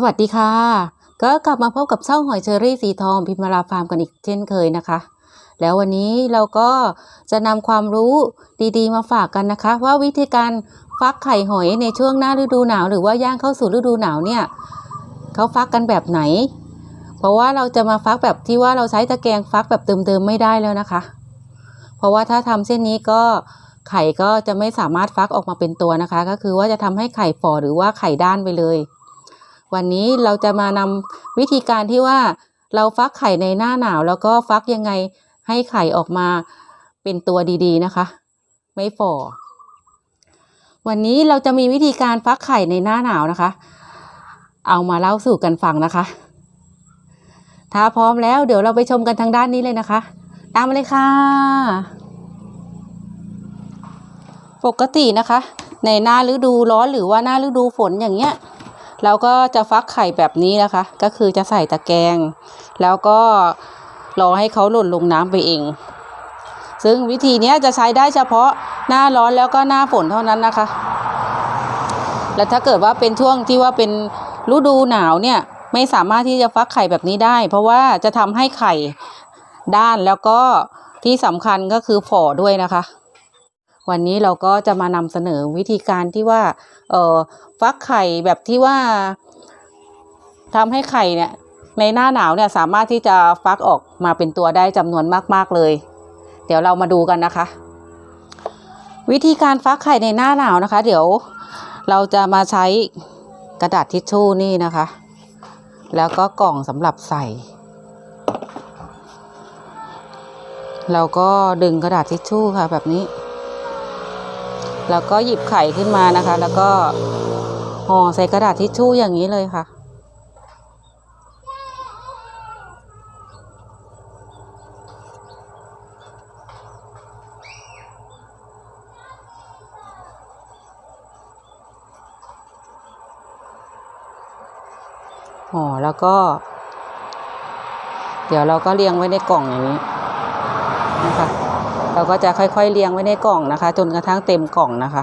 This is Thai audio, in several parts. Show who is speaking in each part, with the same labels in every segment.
Speaker 1: สวัสดีค่ะ ก็กลับมาพบกับช่องหอยเชอรี่สีทองพิมพ์มาราฟาร์มกันอีกเช่นเคยนะคะ แล้ววันนี้เราก็จะนำความรู้ดีๆ มาฝากกันนะคะ ว่าวิธีการฟักไข่หอยในช่วงหน้าฤดูหนาว หรือว่าย่างเข้าสู่ฤดูหนาวเนี่ยเขาฟักกันแบบไหน เพราะว่าเราจะมาฟักแบบที่ว่าเราใช้ตะแกรงฟักแบบเดิมๆไม่ได้แล้วนะคะ เพราะว่าถ้าทำเช่นนี้ก็ไข่ก็จะไม่สามารถฟักออกมาเป็นตัวนะคะ ก็คือว่าจะทำให้ไข่ฝ่อหรือว่าไข่ด้านไปเลย วันนี้เราจะมานำวิธีการที่ว่าเราฟักไข่ในหน้าหนาว แล้วก็ฟักยังไงให้ไข่ออกมาเป็นตัวดีๆนะคะ ไม่ฝ่อวันนี้เราจะมีวิธีการฟักไข่ในหน้าหนาวนะคะ เอามาเล่าสู่กันฟังนะคะ ถ้าพร้อมแล้วเดี๋ยวเราไปชมกันทางด้านนี้เลยนะคะ ตามมาเลยค่ะ ปกตินะคะ ในหน้าฤดูร้อนหรือว่าหน้าฤดูฝนอย่างเงี้ย เราก็จะฟักไข่แบบนี้นะคะ ก็คือจะใส่ตะแกรงแล้วก็รอให้เขาหล่นลงน้ำไปเอง ซึ่งวิธีนี้จะใช้ได้เฉพาะหน้าร้อนแล้วก็หน้าฝนเท่านั้นนะคะ แล้วถ้าเกิดว่าเป็นช่วงที่ว่าเป็นฤดูหนาวเนี่ยไม่สามารถที่จะฟักไข่แบบนี้ได้ เพราะว่าจะทำให้ไข่ด้านแล้วก็ที่สำคัญก็คือฝ่อด้วยนะคะ วันนี้เราก็จะมานำเสนอวิธีการที่ว่าเอ่อฟักไข่แบบที่ว่าทำให้ไข่เนี่ยในหน้าหนาวเนี่ยสามารถที่จะฟักออกมาเป็นตัวได้จำนวนมาก ๆเลย เดี๋ยวเรามาดูกันนะคะ วิธีการฟักไข่ในหน้าหนาวนะคะ เดี๋ยวเราจะมาใช้กระดาษทิชชู่นี่นะคะ แล้วก็กล่องสำหรับใส่ เราก็ดึงกระดาษทิชชู่ค่ะแบบนี้ แล้วก็หยิบไข่ขึ้นมานะคะ แล้วก็ห่อใส่กระดาษทิชชู่อย่างนี้เลยค่ะ ห่อแล้วก็ เดี๋ยวเราก็เรียงไว้ในกล่องอย่างนี้นะคะ เราก็จะค่อยๆเรียงไว้ในกล่องนะคะ จนกระทั่งเต็มกล่องนะคะ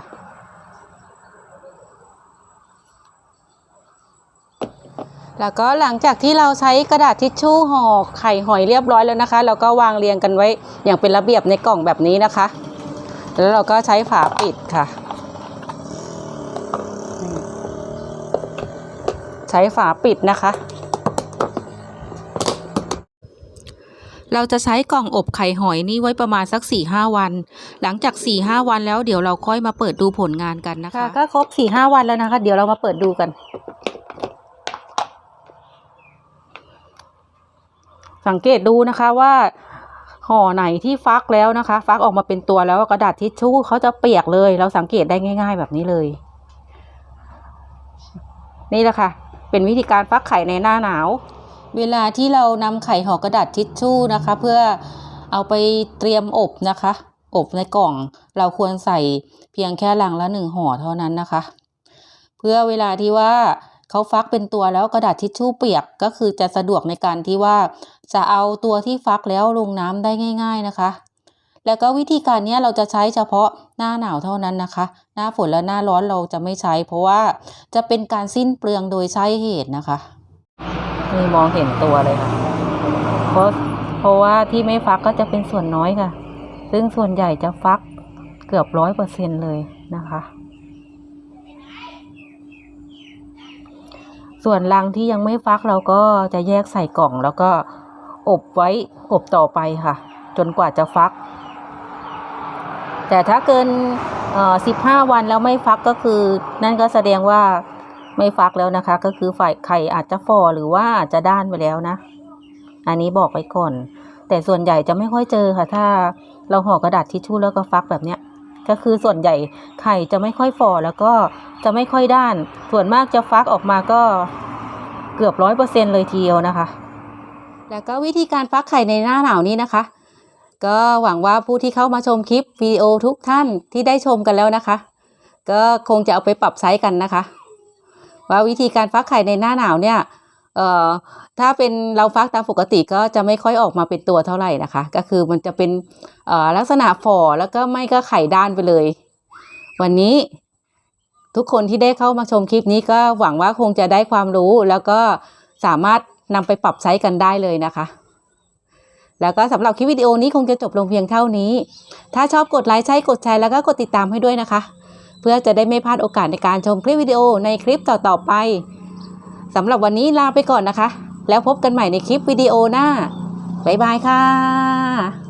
Speaker 1: แล้วก็หลังจากที่เราใช้กระดาษทิชชู่ห่อไข่หอยเรียบร้อยแล้วนะคะ เราก็วางเรียงกันไว้อย่างเป็นระเบียบในกล่องแบบนี้นะคะ แล้วเราก็ใช้ฝาปิดค่ะ ใช้ฝาปิดนะคะ เราจะใช้กล่องอบไข่หอยนี่ไว้ประมาณสัก4ี่ห้าวัน หลังจาก4ี่ห้าวันแล้วเดี๋ยวเราค่อยมาเปิดดูผลงานกันนะคะ ก็ครบ4ี่ห้าวันแล้วนะคะ เดี๋ยวเรามาเปิดดูกัน สังเกตดูนะคะว่าห่อไหนที่ฟักแล้วนะคะ ฟักออกมาเป็นตัวแล้วกระดาษทิชชู่เขาจะเปียกเลย เราสังเกตได้ง่าย ๆ แบบนี้เลย นี่แหละค่ะ เป็นวิธีการฟักไข่ในหน้าหนาว เวลาที่เรานำไข่ห่อกระดาษทิชชู่นะคะ เพื่อเอาไปเตรียมอบนะคะ อบในกล่อง เราควรใส่เพียงแค่ลังละหนึ่งห่อเท่านั้นนะคะ เพื่อเวลาที่ว่าเขาฟักเป็นตัวแล้วกระดาษทิชชู่เปียกก็คือจะสะดวกในการที่ว่าจะเอาตัวที่ฟักแล้วลงน้ำได้ง่าย ๆนะคะ แล้วก็วิธีการนี้เราจะใช้เฉพาะหน้าหนาวเท่านั้นนะคะ หน้าฝนและหน้าร้อนเราจะไม่ใช้ เพราะว่าจะเป็นการสิ้นเปลืองโดยใช้เหตุนะคะ นี่มองเห็นตัวเลยค่ะ เพราะเพราะว่าที่ไม่ฟักก็จะเป็นส่วนน้อยค่ะ ซึ่งส่วนใหญ่จะฟักเกือบร้อยเปอร์เซ็นเลยนะคะ ส่วนรังที่ยังไม่ฟักเราก็จะแยกใส่กล่อง แล้วก็อบไว้อบต่อไปค่ะ จนกว่าจะฟัก แต่ถ้าเกินสิบห้าวันแล้วไม่ฟักก็คือ นั่นก็แสดงว่า ไม่ฟักแล้วนะคะ ก็คือฝ่ายไข่อาจจะฝ่อหรือว่าอาจจะด้านไปแล้วนะ อันนี้บอกไว้ก่อน แต่ส่วนใหญ่จะไม่ค่อยเจอค่ะ ถ้าเราห่อกระดาษทิชชู่แล้วก็ฟักแบบเนี้ยก็คือส่วนใหญ่ไข่จะไม่ค่อยฝ่อแล้วก็จะไม่ค่อยด้าน ส่วนมากจะฟักออกมาก็เกือบร้อยเปอร์เซ็นเลยทีเดียวนะคะ แล้วก็วิธีการฟักไข่ในหน้าหนาวนี้นะคะ ก็หวังว่าผู้ที่เข้ามาชมคลิปวิดีโอทุกท่านที่ได้ชมกันแล้วนะคะ ก็คงจะเอาไปปรับใช้กันนะคะ ว่าวิธีการฟักไข่ในหน้าหนาวเนี่ยเอ่อถ้าเป็นเราฟักตามปกติก็จะไม่ค่อยออกมาเป็นตัวเท่าไหร่นะคะ ก็คือมันจะเป็นเอ่อลักษณะฝ่อแล้วก็ไม่ก็ไข่ด้านไปเลย วันนี้ทุกคนที่ได้เข้ามาชมคลิปนี้ก็หวังว่าคงจะได้ความรู้ แล้วก็สามารถนำไปปรับใช้กันได้เลยนะคะ แล้วก็สำหรับคลิปวิดีโอนี้คงจะจบลงเพียงเท่านี้ ถ้าชอบกดไลค์ใช้กดแชร์แล้วก็กดติดตามให้ด้วยนะคะ พื่อจะได้ไม่พลาดโอกาสในการชมคลิปวิดีโอในคลิปต่อๆไปสำหรับวันนี้ลาไปก่อนนะคะ แล้วพบกันใหม่ในคลิปวิดีโอหน้า บ๊ายบายค่ะ